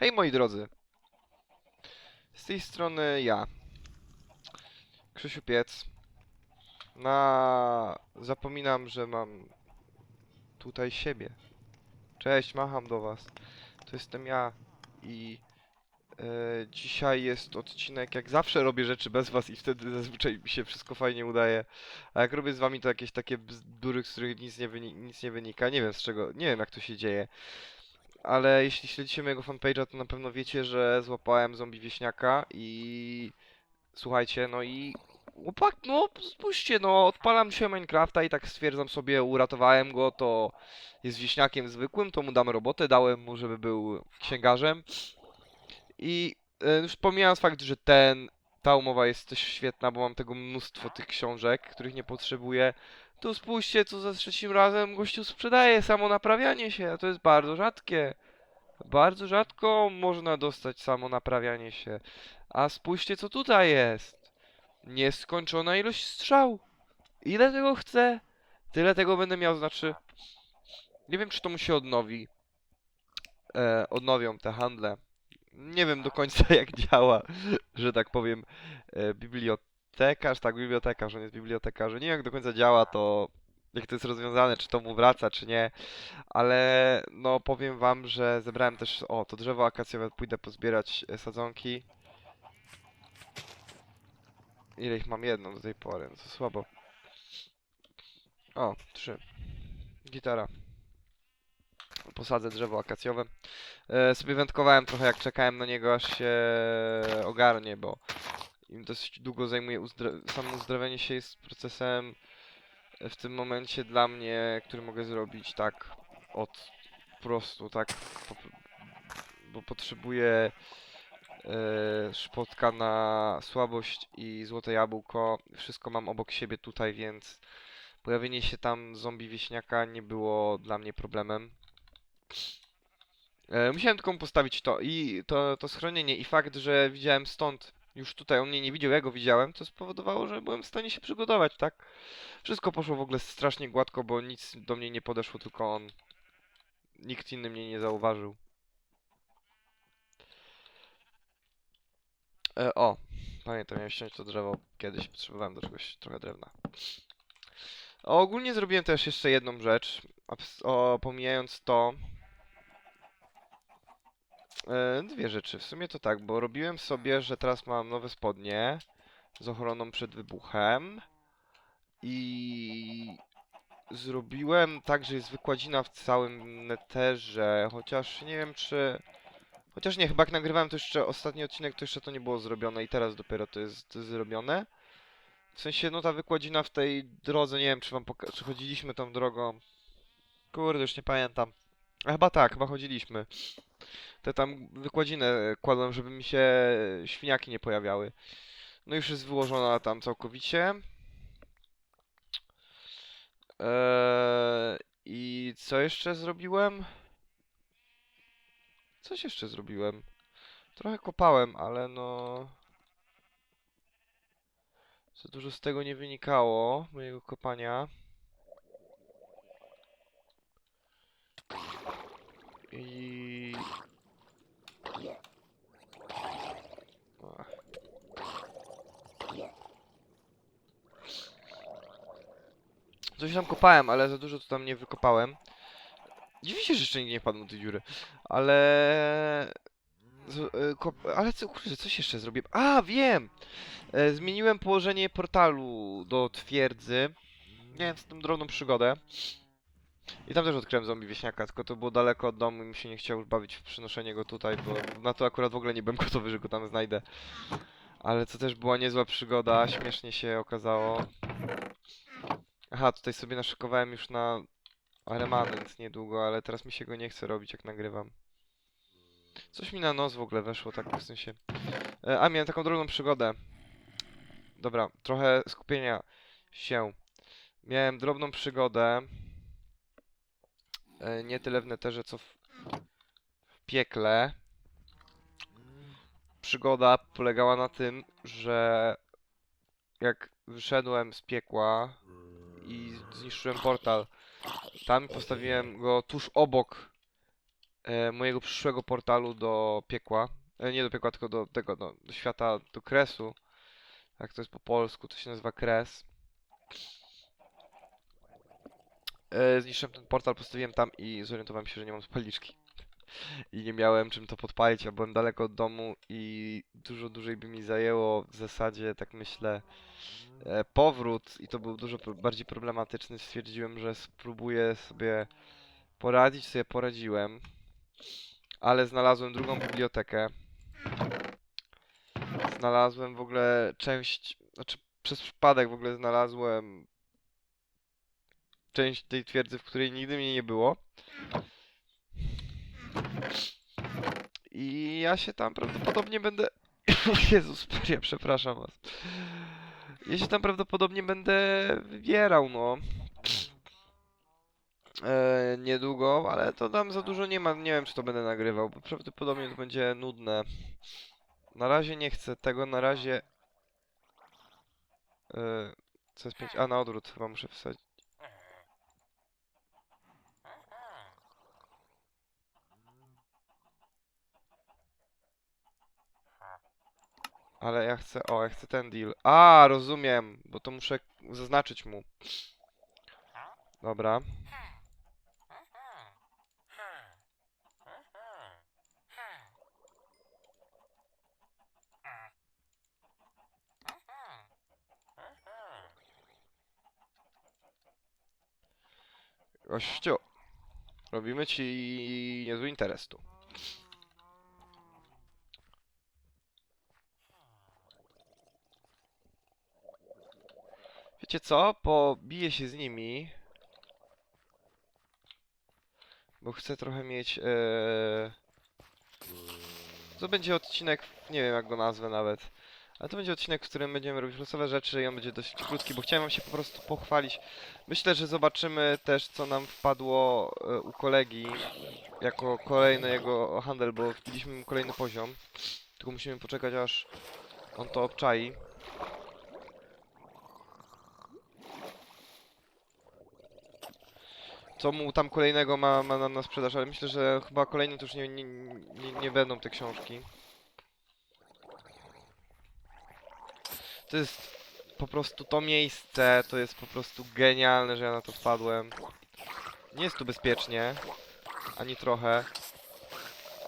Hej moi drodzy. Z tej strony ja. Krzysiu Piec. Na... Zapominam, że mam tutaj siebie. Cześć, macham do was. To jestem ja i e, dzisiaj jest odcinek, jak zawsze robię rzeczy bez was i wtedy zazwyczaj mi się wszystko fajnie udaje. A jak robię z wami to jakieś takie bzdury, z których nic nie, nic nie wynika. Nie wiem z czego, nie wiem jak to się dzieje. Ale jeśli śledzicie mojego fanpage'a, to na pewno wiecie, że złapałem zombie wieśniaka i... Słuchajcie, no i... Chłopak, no spójrzcie, no odpalam dzisiaj Minecrafta i tak stwierdzam sobie, uratowałem go, to jest wieśniakiem zwykłym, to mu dam robotę, dałem mu, żeby był księgarzem. I e, już pomijając fakt, że ten, ta umowa jest też świetna, bo mam tego mnóstwo tych książek, których nie potrzebuję, to spójrzcie, co za trzecim razem gościu sprzedaje, samo naprawianie się, a to jest bardzo rzadkie. Bardzo rzadko można dostać samo naprawianie się. A spójrzcie, co tutaj jest. Nieskończona ilość strzał. Ile tego chcę? Tyle tego będę miał, znaczy... Nie wiem, czy to mu się odnowi. E, odnowią te handle. Nie wiem do końca, jak działa, że tak powiem, e, bibliotekarz, tak, bibliotekarz, on jest bibliotekarzem. Nie wiem, jak do końca działa to, jak to jest rozwiązane, czy to mu wraca, czy nie. Ale, no, powiem wam, że zebrałem też, o, to drzewo akacjowe, pójdę pozbierać e, sadzonki. Ile ich mam? Jedną do tej pory, no to słabo. O, trzy. Gitara. Posadzę drzewo akacjowe. E, sobie wędkowałem trochę jak czekałem na niego aż się ogarnie, bo im dosyć długo zajmuje uzdra- samo uzdrawianie się jest procesem e, w tym momencie dla mnie, który mogę zrobić tak od prostu tak po, bo potrzebuję e, szpotka na słabość i złote jabłko. Wszystko mam obok siebie tutaj, więc pojawienie się tam zombie wieśniaka nie było dla mnie problemem. E, musiałem tylko postawić to i to, to schronienie i fakt, że widziałem stąd, już tutaj on mnie nie widział, ja go widziałem, to spowodowało, że byłem w stanie się przygotować, tak? Wszystko poszło w ogóle strasznie gładko, bo nic do mnie nie podeszło, tylko on. Nikt inny mnie nie zauważył. E, o, pamiętam, miałem ściąć to drzewo kiedyś, potrzebowałem do czegoś trochę drewna. Ogólnie zrobiłem też jeszcze jedną rzecz, o, pomijając to, dwie rzeczy. W sumie to tak, bo robiłem sobie, że teraz mam nowe spodnie z ochroną przed wybuchem i zrobiłem tak, że jest wykładzina w całym neterze, chociaż nie wiem czy... Chociaż nie, chyba jak nagrywałem to jeszcze ostatni odcinek, to jeszcze to nie było zrobione i teraz dopiero to jest zrobione. W sensie, no ta wykładzina w tej drodze, nie wiem czy wam poka- czy chodziliśmy tą drogą. Kurde, już nie pamiętam. Chyba tak, chyba chodziliśmy te tam wykładzinę kładłem, żeby mi się świniaki nie pojawiały. No już jest wyłożona tam całkowicie. Eee, I co jeszcze zrobiłem? Coś jeszcze zrobiłem. Trochę kopałem, ale no... Za dużo z tego nie wynikało, mojego kopania. I... Coś tam kopałem, ale za dużo tu tam nie wykopałem. Dziwi się, że jeszcze nikt nie wpadł do tej dziury. Ale... Kop... Ale co, kurczę, coś jeszcze zrobiłem. A, wiem! E, zmieniłem położenie portalu do twierdzy. Miałem z tym drobną przygodę. I tam też odkryłem zombie wieśniaka, tylko to było daleko od domu i mi się nie chciało już bawić w przynoszenie go tutaj, bo na to akurat w ogóle nie byłem gotowy, że go tam znajdę. Ale to też była niezła przygoda, śmiesznie się okazało. Aha, tutaj sobie naszykowałem już na remanent niedługo, ale teraz mi się go nie chce robić jak nagrywam. Coś mi na nos w ogóle weszło, tak w sensie. E, A, miałem taką drobną przygodę. Dobra, trochę skupienia się. Miałem drobną przygodę. E, nie tyle w neterze, co w, piekle. Przygoda polegała na tym, że jak wyszedłem z piekła i zniszczyłem portal, tam postawiłem go tuż obok e, mojego przyszłego portalu do piekła. E, nie do piekła, tylko do tego, do, do świata, do kresu. Jak to jest po polsku, to się nazywa kres. E, zniszczyłem ten portal, postawiłem tam i zorientowałem się, że nie mam spalniczki. I nie miałem czym to podpalić, a byłem daleko od domu i dużo dłużej by mi zajęło w zasadzie, tak myślę, e, powrót i to był dużo bardziej problematyczny. Stwierdziłem, że spróbuję sobie poradzić, sobie poradziłem, ale znalazłem drugą bibliotekę. Znalazłem w ogóle część, znaczy przez przypadek w ogóle znalazłem część tej twierdzy, w której nigdy mnie nie było. I ja się tam prawdopodobnie będę. Jezus Maria, przepraszam was. Ja się tam prawdopodobnie będę wybierał, no. E, niedługo, ale to tam za dużo nie ma. Nie wiem, czy to będę nagrywał, bo prawdopodobnie to będzie nudne. Na razie nie chcę tego, na razie. E, CS5. A na odwrót chyba muszę wsadzić. Ale ja chcę, o, ja chcę ten deal. A, rozumiem, bo to muszę zaznaczyć mu. Dobra. Gościu, robimy ci niezły interes tu. Wiecie co? Pobiję się z nimi. Bo chcę trochę mieć. E... To będzie odcinek, nie wiem jak go nazwę nawet. Ale to będzie odcinek, w którym będziemy robić losowe rzeczy i on będzie dość krótki, bo chciałem wam się po prostu pochwalić. Myślę, że zobaczymy też, co nam wpadło e, u kolegi jako kolejny jego handel, bo wbiliśmy mu kolejny poziom. Tylko musimy poczekać, aż on to obczai. Co mu tam kolejnego ma, ma nam na sprzedaż, ale myślę, że chyba kolejne to już nie, nie, nie, nie będą te książki. To jest po prostu to miejsce, to jest po prostu genialne, że ja na to wpadłem. Nie jest tu bezpiecznie, ani trochę,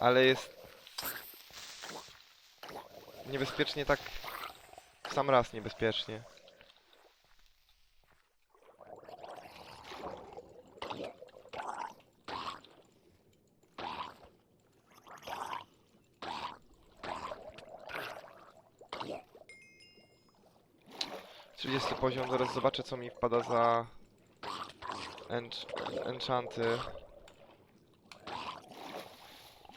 ale jest niebezpiecznie tak w sam raz niebezpiecznie. Trzydziesty poziom, zaraz zobaczę co mi wpada za ench enchanty.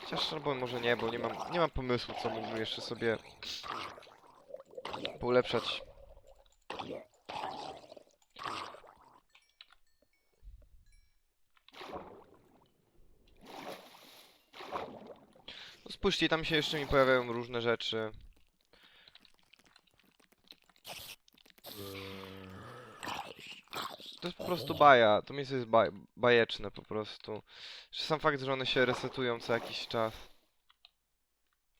Chociaż albo może nie, bo nie mam, nie mam pomysłu co mógłbym jeszcze sobie poulepszać. No spójrzcie, tam się jeszcze mi pojawiają różne rzeczy. Po prostu baja, to miejsce jest baj bajeczne po prostu. Sam fakt, że one się resetują co jakiś czas.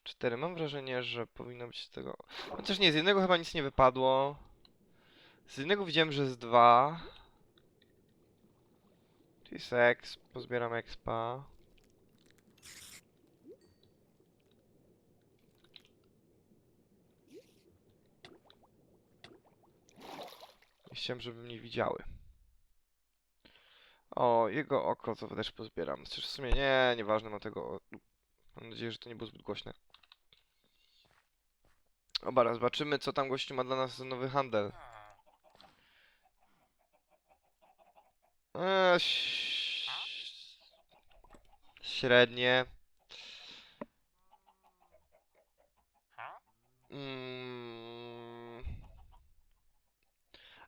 Cztery, mam wrażenie, że powinno być tego... Chociaż nie, z jednego chyba nic nie wypadło. Z jednego widziałem, że z dwa. Tu jest exp, pozbieram expa. Chciałem, żeby mnie widziały. O, jego oko, to też pozbieram. Chociaż w sumie nie, nieważne, mam tego... Mam nadzieję, że to nie było zbyt głośne. Dobra, zobaczymy, co tam gościu ma dla nas nowy handel. Eee, średnie. Mm.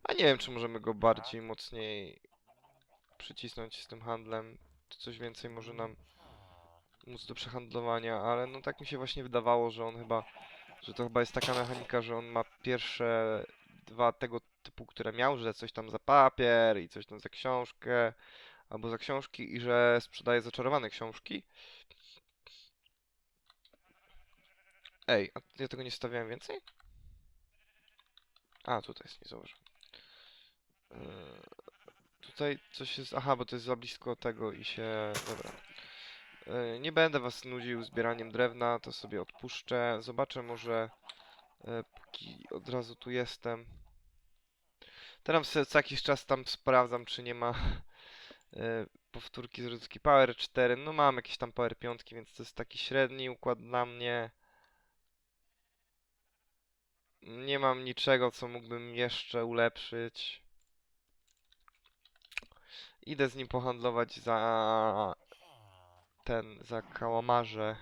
A nie wiem, czy możemy go bardziej, mocniej przycisnąć z tym handlem. Czy coś więcej może nam móc do przehandlowania, ale no tak mi się właśnie wydawało, że on chyba, że to chyba jest taka mechanika, że on ma pierwsze dwa tego typu, które miał, że coś tam za papier i coś tam za książkę, albo za książki i że sprzedaje zaczarowane książki. Ej, a ja tego nie stawiałem więcej? A, tutaj jest, nie zauważyłem. Yy, tutaj coś jest... Aha, bo to jest za blisko tego i się... Dobra. Yy, nie będę was nudził zbieraniem drewna, to sobie odpuszczę. Zobaczę może, yy, póki od razu tu jestem. Teraz co jakiś czas tam sprawdzam, czy nie ma yy, powtórki z Rudzki Power 4. No mam jakieś tam Power 5, więc to jest taki średni układ dla mnie. Nie mam niczego, co mógłbym jeszcze ulepszyć. Idę z nim pohandlować za ten, za kałamarze.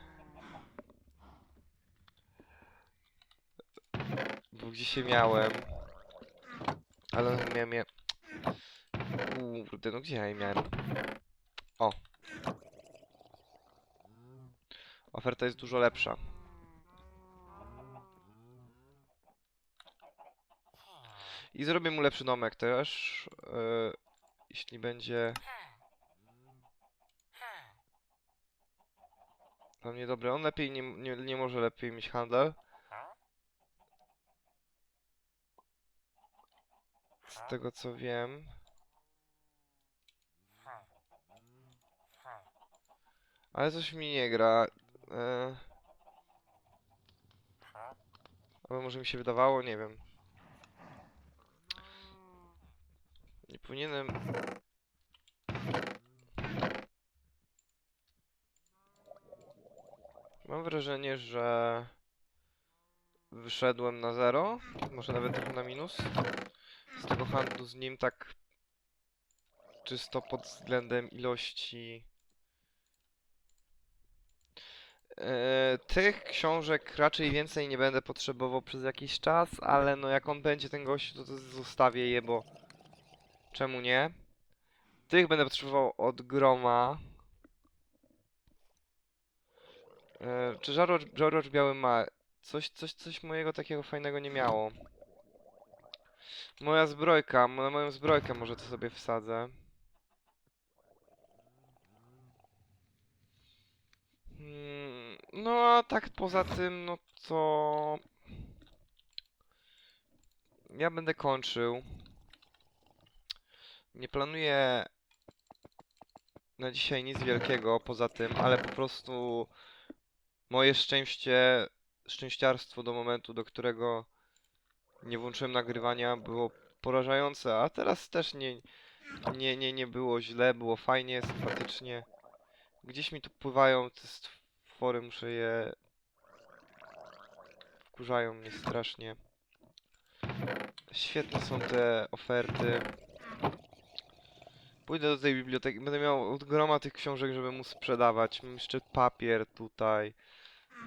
Bo gdzie się miałem. Ale miałem je... Kurde, no gdzie ja je miałem? O. Oferta jest dużo lepsza. I zrobię mu lepszy domek też. Yy, jeśli będzie dla mnie dobry. On lepiej nie, nie, nie może lepiej mieć handel. Z tego co wiem. Ale coś mi nie gra. Yy. Ale może mi się wydawało, nie wiem. Nie powinienem. Mam wrażenie, że wyszedłem na zero, może nawet trochę na minus. Z tego handlu z nim tak czysto pod względem ilości e, tych książek raczej więcej nie będę potrzebował przez jakiś czas, ale no jak on będzie ten gościu, to, to zostawię je, bo czemu nie? Tych będę potrzebował od groma. E, czy żarłocz, żarłocz biały ma coś, coś, coś mojego takiego fajnego nie miało? Moja zbrojka, na moją zbrojkę może to sobie wsadzę. Hmm, no a tak poza tym, no to... Ja będę kończył. Nie planuję na dzisiaj nic wielkiego poza tym, ale po prostu moje szczęście, szczęściarstwo do momentu, do którego nie włączyłem nagrywania było porażające, a teraz też nie, nie, nie, nie było źle, było fajnie, sympatycznie. Gdzieś mi tu pływają te stwory, muszę je... Wkurzają mnie strasznie. Świetne są te oferty. Pójdę do tej biblioteki, będę miał groma tych książek, żeby mu sprzedawać. Mam jeszcze papier tutaj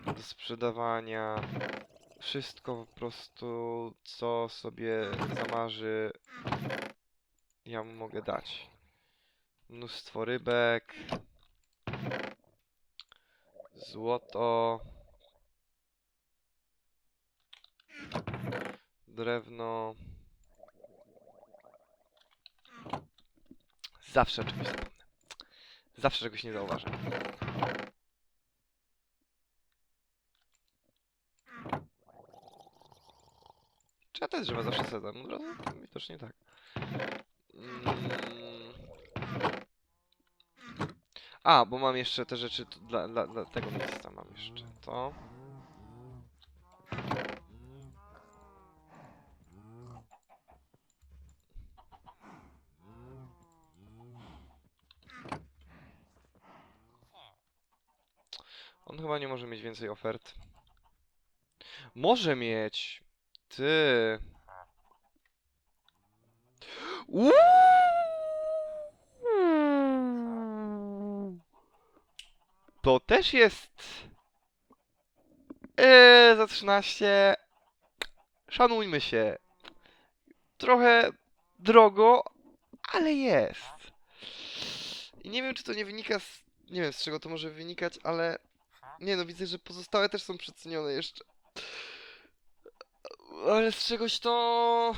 do sprzedawania. Wszystko po prostu, co sobie zamarzy, ja mu mogę dać. Mnóstwo rybek. Złoto. Drewno. Zawsze czegoś zapomnę. Zawsze czegoś nie zauważę. Czy ja te drzewa zawsze sadzam? Od razu? Widocznie tak. Mm. A, bo mam jeszcze te rzeczy dla, dla, dla tego miejsca mam jeszcze to. On chyba nie może mieć więcej ofert. Może mieć! Ty. To też jest. Eee, za 13. Szanujmy się. Trochę drogo, ale jest. I nie wiem, czy to nie wynika z. Nie wiem, z czego to może wynikać, ale. Nie no, widzę, że pozostałe też są przecenione jeszcze. Ale z czegoś to...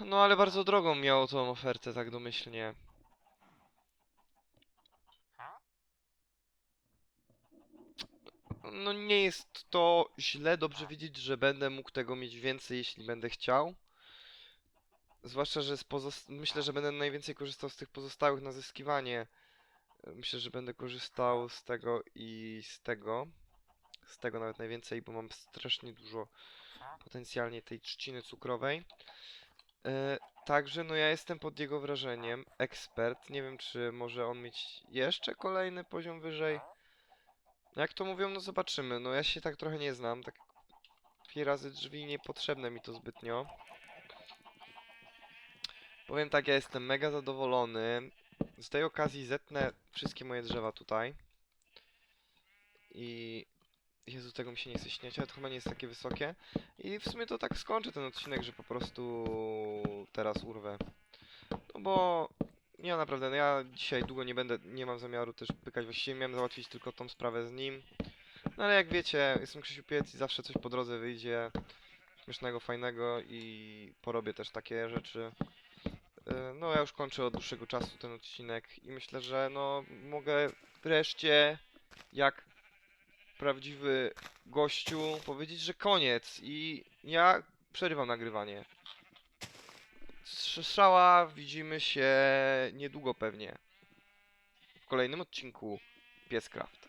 No ale bardzo drogą miało tą ofertę, tak domyślnie. No nie jest to źle, dobrze widzieć, że będę mógł tego mieć więcej, jeśli będę chciał. Zwłaszcza, że z myślę, że będę najwięcej korzystał z tych pozostałych na zyskiwanie. Myślę, że będę korzystał z tego i z tego. Z tego nawet najwięcej, bo mam strasznie dużo potencjalnie tej trzciny cukrowej. E, Także no ja jestem pod jego wrażeniem. Ekspert. Nie wiem, czy może on mieć jeszcze kolejny poziom wyżej. Jak to mówią, no zobaczymy. No ja się tak trochę nie znam. Tak dwie razy drzwi niepotrzebne mi to zbytnio. Powiem tak, ja jestem mega zadowolony. Z tej okazji zetnę wszystkie moje drzewa tutaj. I... Jezu, tego mi się nie chce śniać, ale to chyba nie jest takie wysokie. I w sumie to tak skończę ten odcinek, że po prostu teraz urwę. No bo ja naprawdę, no ja dzisiaj długo nie będę, nie mam zamiaru też pykać, właściwie miałem załatwić tylko tą sprawę z nim. No ale jak wiecie, jestem Krzysiu Piec i zawsze coś po drodze wyjdzie śmiesznego, fajnego i porobię też takie rzeczy. Y, No ja już kończę od dłuższego czasu ten odcinek i myślę, że no mogę wreszcie jak prawdziwy gościu powiedzieć, że koniec i ja przerywam nagrywanie. Strzała widzimy się niedługo pewnie. W kolejnym odcinku Piescraft.